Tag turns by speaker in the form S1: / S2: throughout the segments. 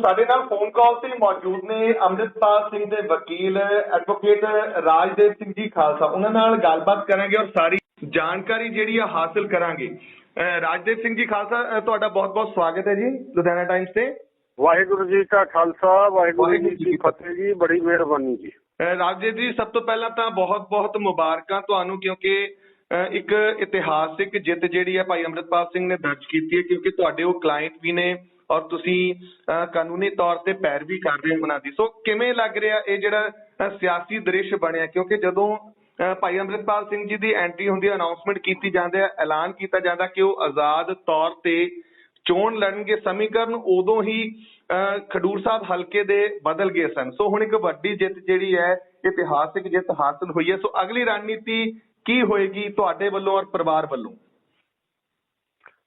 S1: ਸਾਡੇ ਨਾਲ phone call ਤੇ ਮੌਜੂਦ ਨੇ ਅੰਮ੍ਰਿਤਪਾਲ ਸਿੰਘ ਦੇ ਵਕੀਲ ਐਡਵੋਕੇਟ ਰਾਜਦੇਵ ਸਿੰਘ ਜੀ ਖਾਲਸਾ। ਉਹਨਾਂ ਨਾਲ ਗੱਲਬਾਤ ਕਰਾਂਗੇ ਔਰ ਸਾਰੀ ਜਾਣਕਾਰੀ ਜਿਹੜੀ ਆ ਹਾਸਲ ਕਰਾਂਗੇ। ਰਾਜਦੇਵ ਸਿੰਘ ਜੀ ਖਾਲਸਾ ਤੁਹਾਡਾ ਬਹੁਤ-ਬਹੁਤ ਸਵਾਗਤ ਹੈ ਜੀ ਲੁਧਿਆਣਾ ਟਾਈਮਸ ਤੇ।
S2: ਵਾਹਿਗੁਰੂ ਜੀ ਕਾ ਖਾਲਸਾ ਵਾਹਿਗੁਰੂ ਜੀ ਕੀ ਫਤਿਹ। ਜੀ ਬੜੀ ਮਿਹਰਬਾਨੀ ਜੀ।
S1: ਰਾਜਦੇਵ ਜੀ ਸਭ ਤੋਂ ਪਹਿਲਾਂ ਤਾਂ ਬਹੁਤ-ਬਹੁਤ ਮੁਬਾਰਕਾਂ ਤੁਹਾਨੂੰ ਕਿਉਂਕਿ ਇੱਕ ਇਤਿਹਾਸਿਕ ਜਿੱਤ ਜਿਹੜੀ ਹੈ ਭਾਈ ਅੰਮ੍ਰਿਤਪਾਲ ਸਿੰਘ ਨੇ ਦਰਜ ਕੀਤੀ ਹੈ ਕਿਉਂਕਿ ਤੁਹਾਡੇ ਉਹ ਕਲਾਇੰਟ ਵੀ ਨੇ। ਔਰ ਤੁਸੀਂ ਅਹ ਕਾਨੂੰਨੀ ਤੌਰ ਤੇ ਪੈਰਵੀ ਕਰ ਰਹੇ ਹੋ ਉਹਨਾਂ ਦੀ। ਸੋ ਕਿਵੇਂ ਲੱਗ ਰਿਹਾ ਇਹ ਜਿਹੜਾ ਸਿਆਸੀ ਦ੍ਰਿਸ਼ ਬਣਿਆ? ਕਿਉਂਕਿ ਜਦੋਂ ਅਹ ਭਾਈ ਅੰਮ੍ਰਿਤਪਾਲ ਸਿੰਘ ਜੀ ਦੀ ਐਂਟਰੀ ਹੁੰਦੀ ਹੈ ਅਨਾਉਂਸਮੈਂਟ ਕੀਤੀ ਜਾਂਦੀ ਹੈ ਐਲਾਨ ਕੀਤਾ ਜਾਂਦਾ ਕਿ ਉਹ ਆਜ਼ਾਦ ਤੌਰ ਤੇ ਚੋਣ ਲੜਨਗੇ ਸਮੀਕਰਨ ਉਦੋਂ ਹੀ ਅਹ, ਖਡੂਰ ਸਾਹਿਬ ਹਲਕੇ ਦੇ ਬਦਲ ਗਏ ਸਨ। ਸੋ ਹੁਣ ਇੱਕ ਵੱਡੀ ਜਿੱਤ ਜਿਹੜੀ ਹੈ ਇਤਿਹਾਸਿਕ ਜਿੱਤ ਹਾਸਲ ਹੋਈ ਹੈ। ਸੋ ਅਗਲੀ ਰਣਨੀਤੀ ਕੀ ਹੋਏਗੀ ਤੁਹਾਡੇ ਵੱਲੋਂ ਔਰ ਪਰਿਵਾਰ ਵੱਲੋਂ?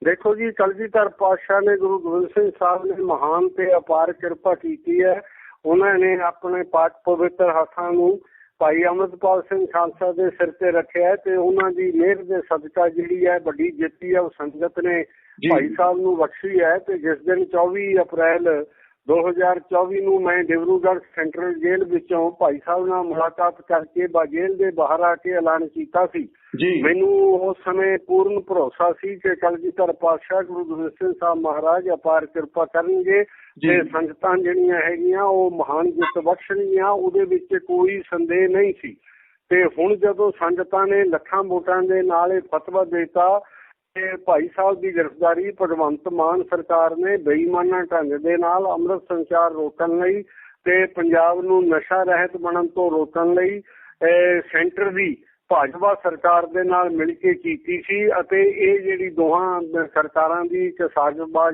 S2: ਦੇਖੋ ਜੀ ਕਲਗੀਧਰ ਪਾਤਸ਼ਾਹ ਨੇ ਗੁਰੂ ਗੋਬਿੰਦ ਸਿੰਘ ਸਾਹਿਬ ਨੇ ਮਹਾਨ ਤੇ ਅਪਾਰ ਕਿਰਪਾ ਕੀਤੀ ਹੈ ਉਹਨਾਂ ਨੇ ਆਪਣੇ ਪਾਕ ਪਵਿੱਤਰ ਹੱਥਾਂ ਨੂੰ ਭਾਈ ਅਮਰਪਾਲ ਸਿੰਘ ਖਾਲਸਾ ਦੇ ਸਿਰ ਤੇ ਰੱਖਿਆ ਤੇ ਉਹਨਾਂ ਦੀ ਮਿਹਰ ਦੇ ਸਦਕਾ ਜਿਹੜੀ ਹੈ ਵੱਡੀ ਜਿੱਤੀ ਹੈ ਉਹ ਸੰਗਤ ਨੇ। ਭਾਈ ਸਾਹਿਬ ਨੂੰ ਬਖਸ਼ੀ ਹੈ ਤੇ ਜਿਸ ਦਿਨ 24 ਅਪ੍ਰੈਲ 2024 ਨੂੰ ਮੈਂ ਡਿਬਰੂਗੜ੍ਹ ਸੈਂਟਰਲ ਜੇਲ੍ਹ ਵਿੱਚੋਂ ਭਾਈ ਸਾਹਿਬ ਨਾਲ ਮੁਲਾਕਾਤ ਕਰਕੇ ਬਾ ਜੇਲ੍ਹ ਦੇ ਬਾਹਰ ਆ ਕੇ ਐਲਾਨ ਕੀਤਾ ਸੀ।
S1: ਜੀ।
S2: ਮੈਨੂੰ ਉਸ ਸਮੇਂ ਪੂਰਨ ਭਰੋਸਾ ਸੀ ਕਿ ਕਲਗੀਧਰ ਪਾਤਸ਼ਾਹ ਗੁਰੂ ਗੋਬਿੰਦ ਸਿੰਘ ਸਾਹਿਬ ਮਹਾਰਾਜ ਅਪਾਰ ਕਿਰਪਾ ਕਰਨਗੇ। ਤੇ ਸੰਗਤਾਂ ਜਿਹੜੀਆਂ ਹੈਗੀਆਂ ਉਹ ਮਹਾਨ ਜਿੱਤ ਬਖਸ਼ਣਗੀਆਂ ਉਹਦੇ ਵਿੱਚ ਕੋਈ ਸੰਦੇਹ ਨਹੀਂ ਸੀ। ਤੇ ਹੁਣ ਜਦੋਂ ਸੰਗਤਾਂ ਨੇ ਲੱਖਾਂ ਵੋਟਾਂ ਦੇ ਨਾਲ ਇਹ ਫਤਵਾ ਦਿੱਤਾ ਤੇ ਭਾਈ ਸਾਹਿਬ ਦੀ ਗ੍ਰਿਫਤਾਰੀ ਭਗਵੰਤ ਮਾਨ ਸਰਕਾਰ ਨੇ ਬੇਈਮਾਨਾ ਢੰਗ ਦੇ ਨਾਲ ਅੰਮ੍ਰਿਤ ਸੰਚਾਰ ਰੋਕਣ ਲਈ ਤੇ ਪੰਜਾਬ ਨੂੰ ਨਸ਼ਾ ਰਹਿਤ ਬਣਨ ਤੋਂ ਰੋਕਣ ਲਈ ਸੈਂਟਰ ਦੀ ਭਾਜਪਾ ਸਰਕਾਰ ਦੇ ਨਾਲ ਮਿਲ ਕੇ ਕੀਤੀ ਸੀ ਅਤੇ ਇਹ ਜਿਹੜੀ ਦੋਹਾਂ ਸਰਕਾਰਾਂ ਦੀ ਇੱਕ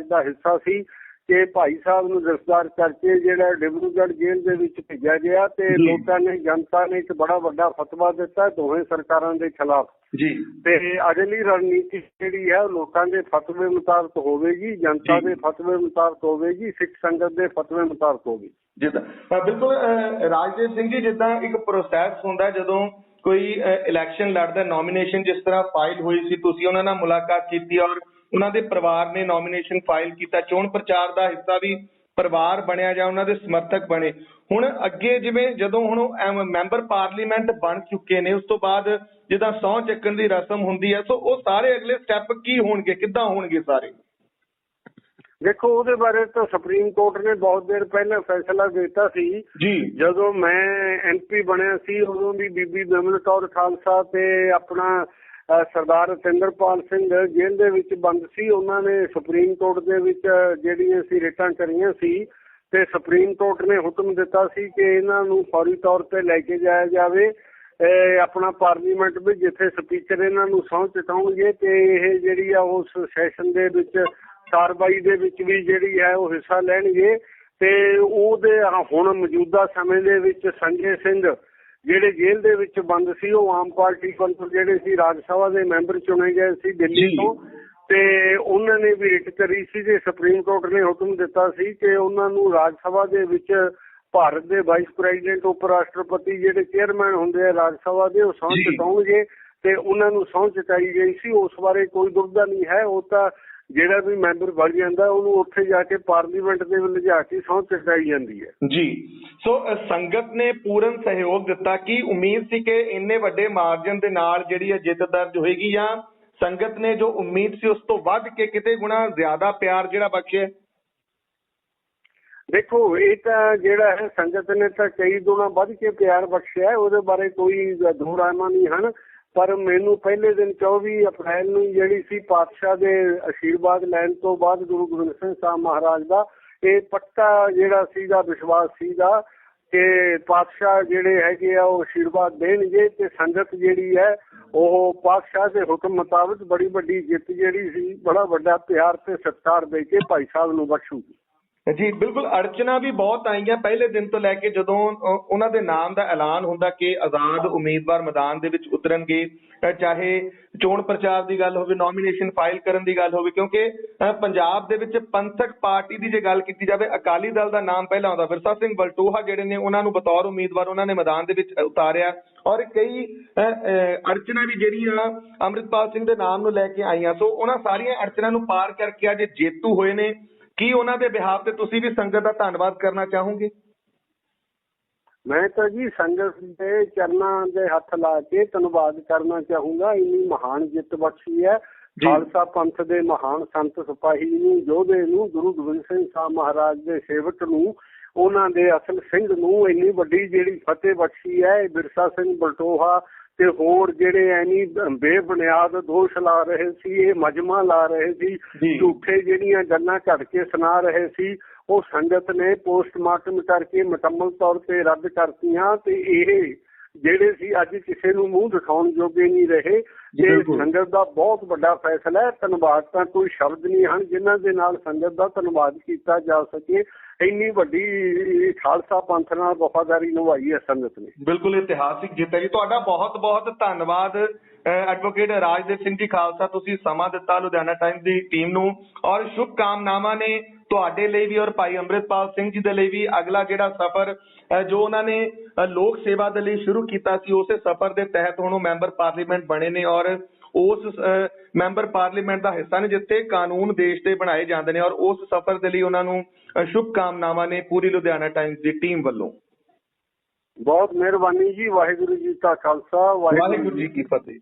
S2: ਦਾ ਹਿੱਸਾ ਸੀ ਕਿ ਭਾਈ ਸਾਹਿਬ ਨੂੰ ਗ੍ਰਿਫਤਾਰ ਕਰਕੇ ਜਿਹੜਾ ਡਿਬਰੂਗੜ੍ਹ ਜੇਲ੍ਹ ਦੇ ਵਿੱਚ ਭੇਜਿਆ ਗਿਆ ਤੇ। ਲੋਕਾਂ ਨੇ ਜਨਤਾ ਨੇ ਇੱਕ ਬੜਾ ਵੱਡਾ ਫਤਵਾ ਦਿੱਤਾ ਦੋਵੇਂ ਸਰਕਾਰਾਂ ਦੇ ਖਿਲਾਫ
S1: ਜੀ
S2: ਤੇ ਅਗਲੀ ਰਣਨੀਤੀ ਜਿਹੜੀ ਹੈ ਉਹ ਲੋਕਾਂ ਦੇ ਫਤਵੇ ਮੁਤਾਬਕ ਹੋਵੇਗੀ ਜਨਤਾ। ਦੇ ਫਤਵੇ ਮੁਤਾਬਕ ਹੋਵੇਗੀ ਸਿੱਖ ਸੰਗਤ ਦੇ ਫਤਵੇ ਮੁਤਾਬਕ ਹੋਵੇਗੀ
S1: ਜਿੱਦਾਂ ਬਿਲਕੁਲ ਅਹ ਰਾਜਦੇਵ ਸਿੰਘ ਜੀ ਜਿੱਦਾਂ ਇੱਕ ਪ੍ਰੋਸੈਸ ਹੁੰਦਾ ਜਦੋਂ ਕੋਈ ਇਲੈਕਸ਼ਨ ਲੜਦਾ ਨੋਮੀਨੇਸ਼ਨ ਜਿਸ ਤਰ੍ਹਾਂ ਫਾਈਲ ਹੋਈ ਸੀ ਤੁਸੀਂ ਉਹਨਾਂ ਨਾਲ ਮੁਲਾਕਾਤ ਕੀਤੀ ਔਰ ਉਹਨਾਂ ਦੇ ਪਰਿਵਾਰ ਨੇ ਨੋਮੀਨੇਸ਼ਨ ਫਾਈਲ ਕੀਤਾ ਚੋਣ ਪ੍ਰਚਾਰ ਦਾ ਹਿੱਸਾ ਵੀ ਪਰਿਵਾਰ ਬਣਿਆ ਜਾਂ ਉਹਨਾਂ ਦੇ ਸਮਰਥਕ ਬਣੇ। ਹੁਣ ਅੱਗੇ ਜਿਵੇਂ ਜਦੋਂ ਹੁਣ ਮੈਂਬਰ ਪਾਰਲੀਮੈਂਟ ਬਣ ਚੁੱਕੇ ਨੇ ਉਸ ਤੋਂ ਬਾਅਦ ਜਿੱਦਾਂ ਸਹੁੰ ਚੱਕਣ ਦੀ ਰਸਮ ਹੁੰਦੀ ਹੈ ਸੋ ਉਹ ਸਾਰੇ ਅਗਲੇ ਸਟੈਪ ਕੀ ਹੋਣਗੇ ਕਿੱਦਾਂ ਹੋਣਗੇ ਸਾਰੇ?
S2: ਦੇਖੋ ਉਹਦੇ ਬਾਰੇ ਤਾਂ ਸੁਪਰੀਮ ਕੋਰਟ ਨੇ ਬਹੁਤ ਦੇਰ ਪਹਿਲਾਂ ਫੈਸਲਾ ਦਿੱਤਾ ਸੀ।
S1: ਜੀ।
S2: ਜਦੋਂ ਮੈਂ ਐਮਪੀ ਬਣਿਆ ਸੀ ਉਦੋਂ ਵੀ ਬੀਬੀ ਬਿਮਲ ਕੌਰ ਖਾਲਸਾ ਤੇ ਆਪਣਾ ਸਰਦਾਰ ਰਤਿੰਦਰਪਾਲ ਸਿੰਘ ਜੇਲ੍ਹ ਦੇ ਵਿੱਚ ਬੰਦ ਸੀ। ਉਹਨਾਂ ਨੇ ਸੁਪਰੀਮ ਕੋਰਟ ਦੇ ਵਿੱਚ ਜਿਹੜੀਆਂ ਸੀ ਰੇਟਾਂ ਕਰੀਆਂ ਸੀ ਤੇ ਸੁਪਰੀਮ ਕੋਰਟ ਨੇ ਹੁਕਮ ਦਿੱਤਾ ਸੀ ਕਿ ਇਹਨਾਂ ਨੂੰ ਫੌਰੀ ਤੌਰ ਤੇ ਲੈ ਕੇ ਜਾਇਆ ਜਾਵੇ। ਆਪਣਾ ਪਾਰਲੀਮੈਂਟ ਵਿੱਚ ਜਿੱਥੇ ਸਪੀਕਰ ਇਹਨਾਂ ਨੂੰ ਸਹੁੰ ਚੁਕਾਉਣਗੇ ਤੇ ਇਹ ਜਿਹੜੀ ਆ ਉਸ ਸੈਸ਼ਨ ਦੇ ਵਿੱਚ, ਕਾਰਵਾਈ ਦੇ ਵਿੱਚ ਵੀ ਜਿਹੜੀ ਹੈ ਉਹ ਹਿੱਸਾ ਲੈਣਗੇ। ਤੇ ਉਹਦੇ ਹੁਣ ਮੌਜੂਦਾ ਸਮੇਂ ਦੇ ਵਿੱਚ ਸੰਜੇ ਸਿੰਘ ਜਿਹੜੇ ਜੇਲ੍ਹ ਦੇ ਵਿੱਚ ਬੰਦ ਸੀ ਉਹ ਆਮ ਪਾਰਟੀ ਵੱਲੋਂ ਜਿਹੜੇ ਸੀ ਰਾਜ ਸਭਾ ਦੇ ਮੈਂਬਰ ਚੁਣੇ ਗਏ ਸੀ ਦਿੱਲੀ। ਤੋਂ ਤੇ ਉਹਨਾਂ ਨੇ ਵੀ ਰਿਟ ਕਰੀ ਸੀ ਤੇ ਸੁਪਰੀਮ ਕੋਰਟ ਨੇ ਹੁਕਮ ਦਿੱਤਾ ਸੀ ਕਿ ਉਹਨਾਂ ਨੂੰ ਰਾਜ ਸਭਾ ਦੇ ਵਿੱਚ ਭਾਰਤ ਦੇ ਵਾਈਸ ਪ੍ਰੈਜ਼ੀਡੈਂਟ ਉਪ ਰਾਸ਼ਟਰਪਤੀ ਜਿਹੜੇ ਚੇਅਰਮੈਨ ਹੁੰਦੇ ਆ ਰਾਜ ਸਭਾ ਦੇ ਉਹ ਸਹੁੰ। ਚੁਕਾਉਣਗੇ ਤੇ ਉਹਨਾਂ ਨੂੰ ਸਹੁੰ ਚੁਕਾਈ ਗਈ ਸੀ ਉਸ ਬਾਰੇ ਕੋਈ ਦੁਬਦਾ ਨਹੀਂ ਹੈ ਉਹ ਤਾਂ ਜਿਹੜਾ ਵੀ ਮੈਂਬਰ ਬਣ ਜਾਂਦਾ ਉਹਨੂੰ ਉੱਥੇ ਜਾ ਕੇ ਪਾਰਲੀਮੈਂਟ ਦੇ ਵਿੱਚ ਲਿਜਾ ਕੇ ਸਹੁੰ ਚੁਕਾਈ ਜਾਂਦੀ ਹੈ।
S1: ਜੀ। ਸੋ ਸੰਗਤ ਨੇ ਪੂਰਨ ਸਹਿਯੋਗ ਦਿੱਤਾ ਕਿ ਉਮੀਦ ਸੀ ਕਿ ਇੰਨੇ ਵੱਡੇ ਮਾਰਜਨ ਦੇ ਨਾਲ ਜਿਹੜੀ ਇਹ ਜਿੱਤ ਦਰਜ ਹੋਏਗੀ ਜਾਂ ਸੰਗਤ ਨੇ ਜੋ ਉਮੀਦ ਸੀ ਉਸ ਤੋਂ ਵੱਧ ਕੇ ਕਿਤੇ ਗੁਣਾ ਜ਼ਿਆਦਾ ਪਿਆਰ ਜਿਹੜਾ ਬਖਸ਼ਿਆ?
S2: ਦੇਖੋ ਇਹ ਤਾਂ ਜਿਹੜਾ ਹੈ ਸੰਗਤ ਨੇ ਤਾਂ ਕਈ ਗੁਣਾ ਵੱਧ ਕੇ ਪਿਆਰ ਬਖਸ਼ਿਆ ਹੈ, ਉਹਦੇ ਬਾਰੇ ਕੋਈ ਦੋ ਰਾਇਮਾ ਨਹੀਂ ਹਨ। ਪਰ ਮੈਨੂੰ ਪਹਿਲੇ ਦਿਨ 24 ਅਪ੍ਰੈਲ ਨੂੰ ਜਿਹੜੀ ਸੀ ਪਾਤਸ਼ਾਹ ਦੇ ਅਸ਼ੀਰਵਾਦ ਲੈਣ ਤੋਂ ਬਾਅਦ ਗੁਰੂ ਗੋਬਿੰਦ ਸਿੰਘ ਸਾਹਿਬ ਮਹਾਰਾਜ ਦਾ, ਇਹ ਪੱਕਾ ਜਿਹੜਾ ਸੀਗਾ ਵਿਸ਼ਵਾਸ ਸੀਗਾ ਕਿ ਪਾਤਸ਼ਾਹ ਜਿਹੜੇ ਹੈਗੇ ਆ ਉਹ ਅਸ਼ੀਰਵਾਦ ਦੇਣਗੇ ਤੇ ਸੰਗਤ ਜਿਹੜੀ ਹੈ ਉਹ ਪਾਤਸ਼ਾਹ ਦੇ ਹੁਕਮ ਮੁਤਾਬਕ ਬੜੀ ਵੱਡੀ ਜਿੱਤ ਜਿਹੜੀ ਸੀ, ਬੜਾ ਵੱਡਾ ਪਿਆਰ ਤੇ ਸਤਿਕਾਰ ਦੇ ਕੇ ਭਾਈ ਸਾਹਿਬ ਨੂੰ ਬਖਸ਼ੂਗੀ।
S1: ਜੀ, ਬਿਲਕੁਲ ਅੜਚਨਾ ਵੀ ਬਹੁਤ ਆਈਆਂ। ਪਹਿਲੇ ਦਿਨ ਤੋਂ ਲੈ ਕੇ ਜਦੋਂ ਉਹਨਾਂ ਦੇ ਨਾਮ ਦਾ ਐਲਾਨ ਹੁੰਦਾ ਕਿ ਆਜ਼ਾਦ ਉਮੀਦਵਾਰ ਮੈਦਾਨ ਦੇ ਵਿੱਚ ਉਤਰਨਗੇ ਚਾਹੇ ਚੋਣ ਪ੍ਰਚਾਰ ਦੀ ਗੱਲ ਹੋਵੇ ਨੋਮੀਨੇਸ਼ਨ ਫਾਈਲ ਕਰਨ ਦੀ ਗੱਲ ਹੋਵੇ, ਕਿਉਂਕਿ ਪੰਜਾਬ ਦੇ ਵਿੱਚ ਪੰਥਕ ਪਾਰਟੀ ਦੀ ਜੇ ਗੱਲ ਕੀਤੀ ਜਾਵੇ, ਅਕਾਲੀ ਦਲ ਦਾ ਨਾਮ ਪਹਿਲਾਂ ਆਉਂਦਾ, ਵਿਰਸਾ ਸਿੰਘ ਬਲਟੋਹਾ ਜਿਹੜੇ ਨੇ, ਉਹਨਾਂ ਨੂੰ ਬਤੌਰ ਉਮੀਦਵਾਰ ਉਹਨਾਂ ਨੇ ਮੈਦਾਨ ਦੇ ਵਿੱਚ ਉਤਾਰਿਆ। ਔਰ ਕਈ ਅੜਚਨਾ ਵੀ ਜਿਹੜੀਆਂ ਅੰਮ੍ਰਿਤਪਾਲ ਸਿੰਘ ਦੇ ਨਾਮ ਨੂੰ ਲੈ ਕੇ ਆਈਆਂ। ਸੋ ਉਹਨਾਂ ਸਾਰੀਆਂ ਅੜਚਨਾ ਨੂੰ ਪਾਰ ਕਰਕੇ ਅੱਜ ਜੇਤੂ ਹੋਏ ਨੇ। ਕੀ ਉਹਨਾਂ ਦੇ ਬਿਹਾਫ ਤੇ ਤੁਸੀਂ ਵੀ ਸੰਗਤ ਦਾ ਧੰਨਵਾਦ ਕਰਨਾ ਚਾਹੋਗੇ?
S2: ਮੈਂ ਤਾਂ ਜੀ ਸੰਗਤ ਦੇ ਚਰਨਾਂ ਦੇ ਹੱਥ ਲਾ ਕੇ ਧੰਨਵਾਦ ਕਰਨਾ ਚਾਹੂੰਗਾ। ਇੰਨੀ ਮਹਾਨ ਜਿੱਤ ਬਖਸ਼ੀ ਹੈ। ਖਾਲਸਾ ਪੰਥ ਦੇ ਮਹਾਨ ਸੰਤ ਸਿਪਾਹੀ ਨੂੰ ਯੋਧੇ ਨੂੰ ਗੁਰੂ ਗੋਬਿੰਦ ਸਿੰਘ ਸਾਹਿਬ ਮਹਾਰਾਜ ਦੇ ਸੇਵਕ ਨੂੰ ਉਹਨਾਂ ਦੇ ਅਸਲ ਸਿੰਘ ਨੂੰ ਇੰਨੀ ਵੱਡੀ ਜਿਹੜੀ ਫਤਿਹ ਬਖਸ਼ੀ ਹੈ ਇਹ ਬਿਰਸਾ ਸਿੰਘ ਬਲਟੋਹਾ ਤੇ ਹੋਰ ਜਿਹੜੇ ਐਨੀ ਬੇਬੁਨਿਆਦ ਦੋਸ਼ ਲਾ ਰਹੇ ਸੀ ਇਹ ਮਜਮਾ ਲਾ ਰਹੇ ਸੀ। ਝੂਠੇ ਜਿਹੜੀਆਂ ਗੱਲਾਂ ਘੜ ਕੇ ਸੁਣਾ ਰਹੇ ਸੀ ਉਹ ਸੰਗਤ ਨੇ ਪੋਸਟਮਾਰਟਮ ਕਰਕੇ ਮੁਕੰਮਲ ਤੌਰ ਤੇ ਰੱਦ ਕਰਤੀਆਂ ਤੇ ਇਹ ਜਿਹੜੇ ਸੀ ਅੱਜ ਕਿਸੇ ਨੂੰ ਮੂੰਹ ਦਿਖਾਉਣ ਜੋਗੇ ਨਹੀਂ ਰਹੇ।
S1: ਬਿਲਕੁਲ।
S2: ਸੰਗਤ ਦਾ ਬਹੁਤ ਵੱਡਾ ਫੈਸਲਾ ਹੈ। ਧੰਨਵਾਦ ਤਾਂ ਕੋਈ ਸ਼ਬਦ ਨਹੀਂ ਹਨ ਜਿਨ੍ਹਾਂ ਦੇ ਨਾਲ ਸੰਗਤ ਦਾ ਧੰਨਵਾਦ ਕੀਤਾ ਜਾ ਸਕੇ। ਇੰਨੀ ਵੱਡੀ ਖਾਲਸਾ ਪੰਥ ਨਾਲ ਵਫਾਦਾਰੀ ਨਿਭਾਈ ਹੈ ਸੰਗਤ ਨੇ।
S1: ਬਿਲਕੁਲ ਇਤਿਹਾਸਿਕ ਜਿੱਤ ਹੈ ਜੀ। ਤੁਹਾਡਾ ਬਹੁਤ ਬਹੁਤ ਧੰਨਵਾਦ ਐਡਵੋਕੇਟ ਰਾਜਦੇਵ ਸਿੰਘ ਜੀ ਖਾਲਸਾ। ਤੁਸੀਂ ਸਮਾਂ ਦਿੱਤਾ ਲੁਧਿਆਣਾ ਟਾਈਮਜ਼ ਦੀ ਟੀਮ ਨੂੰ। ਔਰ ਸ਼ੁਭ ਕਾਮਨਾਵਾਂ ਨੇ ਤੁਹਾਡੇ ਲਈ ਵੀ ਔਰ ਭਾਈ ਅੰਮ੍ਰਿਤਪਾਲ ਸਿੰਘ ਜੀ ਦੇ ਲਈ ਵੀ ਅਗਲਾ ਜਿਹੜਾ ਸਫ਼ਰ ਜੋ ਉਹਨਾਂ ਨੇ ਲੋਕ ਸੇਵਾ ਦੇ ਲਈ ਸ਼ੁਰੂ ਕੀਤਾ ਸੀ ਉਸੇ ਸਫ਼ਰ ਦੇ ਤਹਿਤ ਹੁਣ ਉਹ ਮੈਂਬਰ ਪਾਰਲੀਮੈਂਟ ਬਣੇ ਨੇ ਔਰ ਉਸ ਮੈਂਬਰ ਪਾਰਲੀਮੈਂਟ ਦਾ ਹਿੱਸਾ ਨੇ ਜਿੱਥੇ ਕਾਨੂੰਨ ਦੇਸ਼ ਦੇ ਬਣਾਏ ਜਾਂਦੇ ਨੇ ਔਰ ਉਸ ਸਫ਼ਰ ਦੇ ਲਈ ਉਹਨਾਂ ਨੂੰ ਸ਼ੁਭ ਕਾਮਨਾਵਾਂ ਨੇ ਪੂਰੀ ਲੁਧਿਆਣਾ ਟਾਈਮਜ਼ ਦੀ ਟੀਮ ਵੱਲੋਂ।
S2: ਬਹੁਤ ਮਿਹਰਬਾਨੀ ਜੀ ਵਾਹਿਗੁਰੂ ਜੀ ਕਾ ਖਾਲਸਾ
S1: ਵਾਹਿਗੁਰੂ ਜੀ ਕੀ ਫਤਿਹ।